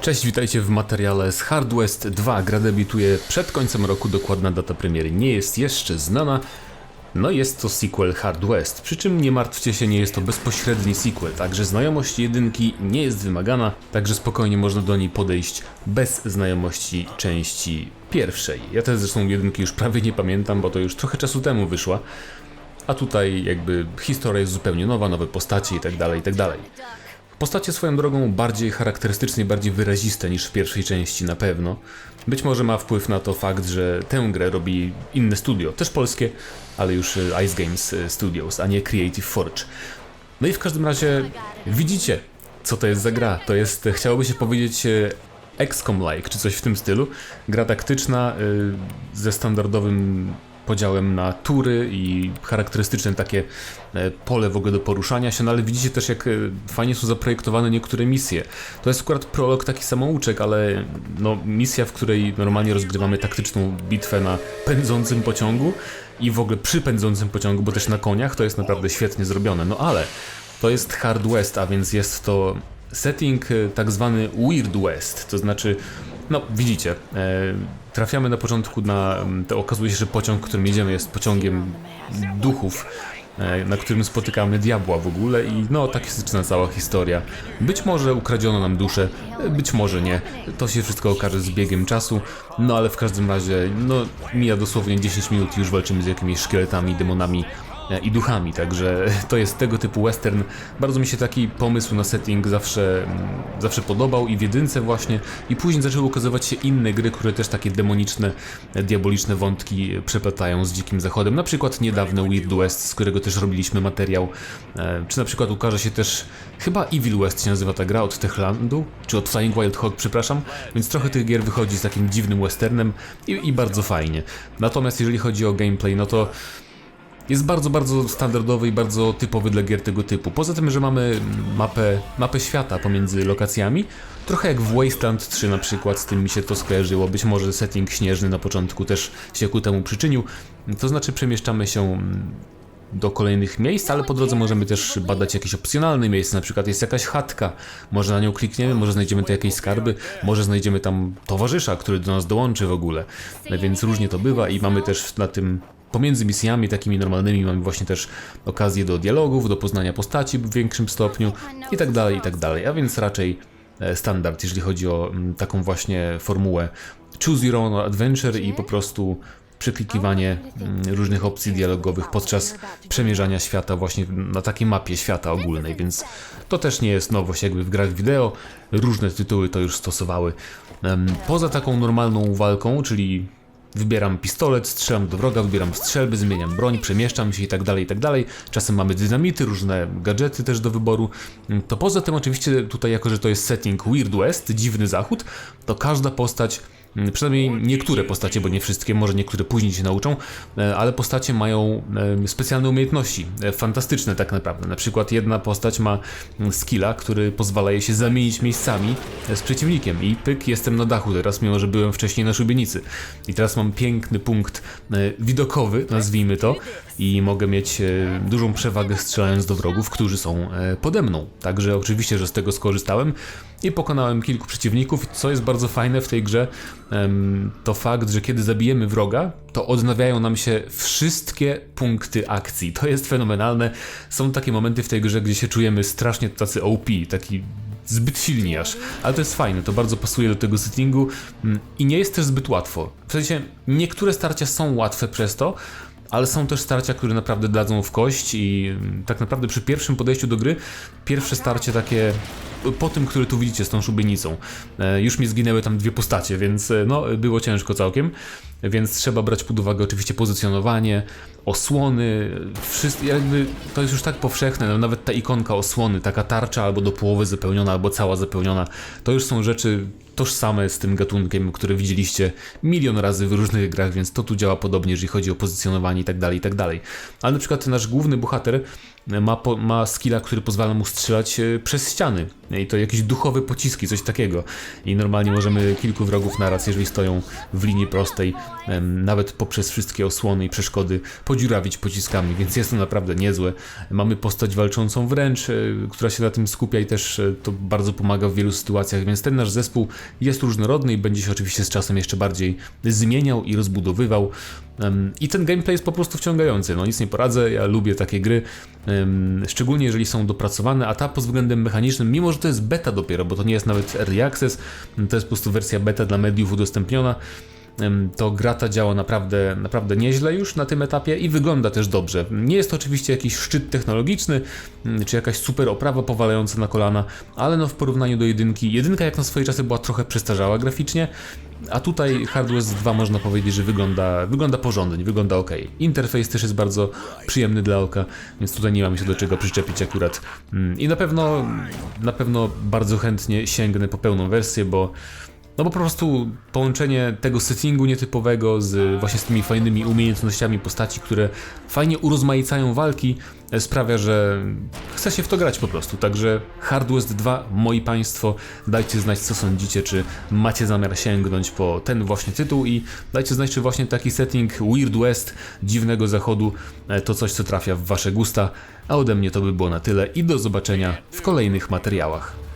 Cześć, witajcie w materiale z Hard West 2. Gra debiutuje przed końcem roku, dokładna data premiery nie jest jeszcze znana. No jest to sequel Hard West, przy czym nie martwcie się, nie jest to bezpośredni sequel, także znajomość jedynki nie jest wymagana, także spokojnie można do niej podejść bez znajomości części pierwszej. Ja też zresztą jedynki już prawie nie pamiętam, bo to już trochę czasu temu wyszła, a tutaj jakby historia jest zupełnie nowa, nowe postacie i tak Postacie swoją drogą bardziej charakterystyczne i bardziej wyraziste niż w pierwszej części na pewno. Być może ma wpływ na to fakt, że tę grę robi inne studio, też polskie, ale już e, Ice Games e, Studios, a nie Creative Forge. No i w każdym razie widzicie, co to jest za gra. To jest, chciałoby się powiedzieć, e, XCOM-like, czy coś w tym stylu. Gra taktyczna ze standardowym podziałem na tury i charakterystyczne takie e, pole w ogóle do poruszania się, no ale widzicie też jak e, fajnie są zaprojektowane niektóre misje. To jest akurat prolog taki samouczek, ale no, misja, w której normalnie rozgrywamy taktyczną bitwę na pędzącym pociągu i w ogóle przy pędzącym pociągu, bo też na koniach, to jest naprawdę świetnie zrobione. No ale to jest Hard West, a więc jest to setting e, tak zwany Weird West, to znaczy, no widzicie, e, trafiamy na początku na, to okazuje się, że pociąg, którym jedziemy jest pociągiem duchów, e, na którym spotykamy diabła w ogóle i no tak się zaczyna cała historia. Być może ukradziono nam duszę, być może nie, to się wszystko okaże z biegiem czasu, no ale w każdym razie, no mija dosłownie 10 minut i już walczymy z jakimiś szkieletami, demonami, i duchami, także to jest tego typu western. Bardzo mi się taki pomysł na setting zawsze, mm, zawsze podobał i w jedynce właśnie i później zaczęły ukazywać się inne gry, które też takie demoniczne, e, diaboliczne wątki przeplatają z Dzikim Zachodem. Na przykład niedawno Weird West, z którego też robiliśmy materiał, E, czy na przykład ukaże się też, chyba Evil West się nazywa ta gra od Techlandu, czy od Flying Wild Hog, przepraszam, więc trochę tych gier wychodzi z takim dziwnym westernem i, i bardzo fajnie. Natomiast jeżeli chodzi o gameplay, no to jest bardzo, bardzo standardowy i bardzo typowy dla gier tego typu. Poza tym, że mamy mapę, mapę świata pomiędzy lokacjami, trochę jak w Wasteland 3 na przykład, z tym mi się to skojarzyło. Być może setting śnieżny na początku też się ku temu przyczynił. To znaczy przemieszczamy się mm, do kolejnych miejsc, ale po drodze możemy też badać jakieś opcjonalne miejsca, na przykład jest jakaś chatka, może na nią klikniemy, może znajdziemy tam jakieś skarby, może znajdziemy tam towarzysza, który do nas dołączy w ogóle, więc różnie to bywa i mamy też na tym Pomiędzy misjami takimi normalnymi mamy właśnie też okazję do dialogów, do poznania postaci w większym stopniu i tak dalej, i tak. A więc raczej e, standard, jeżeli chodzi o mm, taką właśnie formułę Choose Your Own Adventure i po prostu przeklikiwanie mm, różnych opcji dialogowych podczas przemierzania świata właśnie na takiej mapie świata ogólnej, więc to też nie jest nowość jakby w grach wideo, różne tytuły to już stosowały. Poza taką normalną walką, czyli Wybieram pistolet, strzelam do wroga, wybieram strzelby, zmieniam broń, przemieszczam się i tak dalej, i tak dalej. Czasem mamy dynamity, różne gadżety też do wyboru. To poza tym oczywiście tutaj, jako że to jest setting Weird West, dziwny zachód, to każda postać Przynajmniej niektóre postacie, bo nie wszystkie, może niektóre później się nauczą, e, ale postacie mają e, specjalne umiejętności, e, fantastyczne tak naprawdę. Na przykład jedna postać ma mm, skilla, który pozwala jej się zamienić miejscami z przeciwnikiem i pyk, jestem na dachu teraz, mimo że byłem wcześniej na szubienicy. I teraz mam piękny punkt widokowy, nazwijmy to, i mogę mieć dużą przewagę strzelając do wrogów, którzy są pode mną. Także oczywiście, że z tego skorzystałem i pokonałem kilku przeciwników. Co jest bardzo fajne w tej grze, to fakt, że kiedy zabijemy wroga, to odnawiają nam się wszystkie punkty akcji. To jest fenomenalne. Są takie momenty w tej grze, gdzie się czujemy strasznie tacy OP, taki zbyt silni aż. Ale to jest fajne, to bardzo pasuje do tego settingu mm, i nie jest też zbyt łatwo. W sensie, niektóre starcia są łatwe przez to, ale są też starcia, które naprawdę dadzą w kość i mm, tak naprawdę przy pierwszym podejściu do gry, pierwsze starcie takie po tym, który tu widzicie z tą szubienicą, e, już mi zginęły tam dwie postacie, więc e, no, było ciężko całkiem, więc trzeba brać pod uwagę oczywiście pozycjonowanie, osłony, wszystko, jakby to jest już tak powszechne, no, nawet ta ikonka osłony, taka tarcza albo do połowy zapełniona, albo cała zapełniona, to już są rzeczy tożsame z tym gatunkiem, które widzieliście milion razy w różnych grach, więc to tu działa podobnie, jeżeli chodzi o pozycjonowanie i tak dalej, i tak. Ale na przykład nasz główny bohater ma, po, ma skilla, który pozwala mu strzelać e, przez ściany. I to jakieś duchowe pociski, coś takiego. I normalnie możemy kilku wrogów naraz, jeżeli stoją w linii prostej, nawet poprzez wszystkie osłony i przeszkody, podziurawić pociskami, więc jest to naprawdę niezłe. Mamy postać walczącą wręcz, e, która się na tym skupia i też e, to bardzo pomaga w wielu sytuacjach, więc ten nasz zespół jest różnorodny i będzie się oczywiście z czasem jeszcze bardziej zmieniał i rozbudowywał. I ten gameplay jest po prostu wciągający, no nic nie poradzę, ja lubię takie gry, szczególnie jeżeli są dopracowane, a ta pod względem mechanicznym, mimo że to jest beta dopiero, bo to nie jest nawet early access, to jest po prostu wersja beta dla mediów udostępniona, to gra ta działa naprawdę, naprawdę nieźle już na tym etapie i wygląda też dobrze. Nie jest to oczywiście jakiś szczyt technologiczny, mm, czy jakaś super oprawa powalająca na kolana, ale no w porównaniu do jedynki, jedynka jak na swoje czasy była trochę przestarzała graficznie, a tutaj Hardware 2 można powiedzieć, że wygląda, wygląda porządnie, wygląda ok. Interfejs też jest bardzo przyjemny dla oka, więc tutaj nie mam się do czego przyczepić akurat. Mm, I na pewno, na pewno bardzo chętnie sięgnę po pełną wersję, bo no bo po prostu połączenie tego settingu nietypowego z właśnie z tymi fajnymi umiejętnościami postaci, które fajnie urozmaicają walki, e, sprawia, że chce się w to grać po prostu. Także Hard West 2, moi państwo, dajcie znać co sądzicie, czy macie zamiar sięgnąć po ten właśnie tytuł i dajcie znać, czy właśnie taki setting Weird West, dziwnego zachodu, e, to coś, co trafia w wasze gusta. A ode mnie to by było na tyle i do zobaczenia w kolejnych materiałach.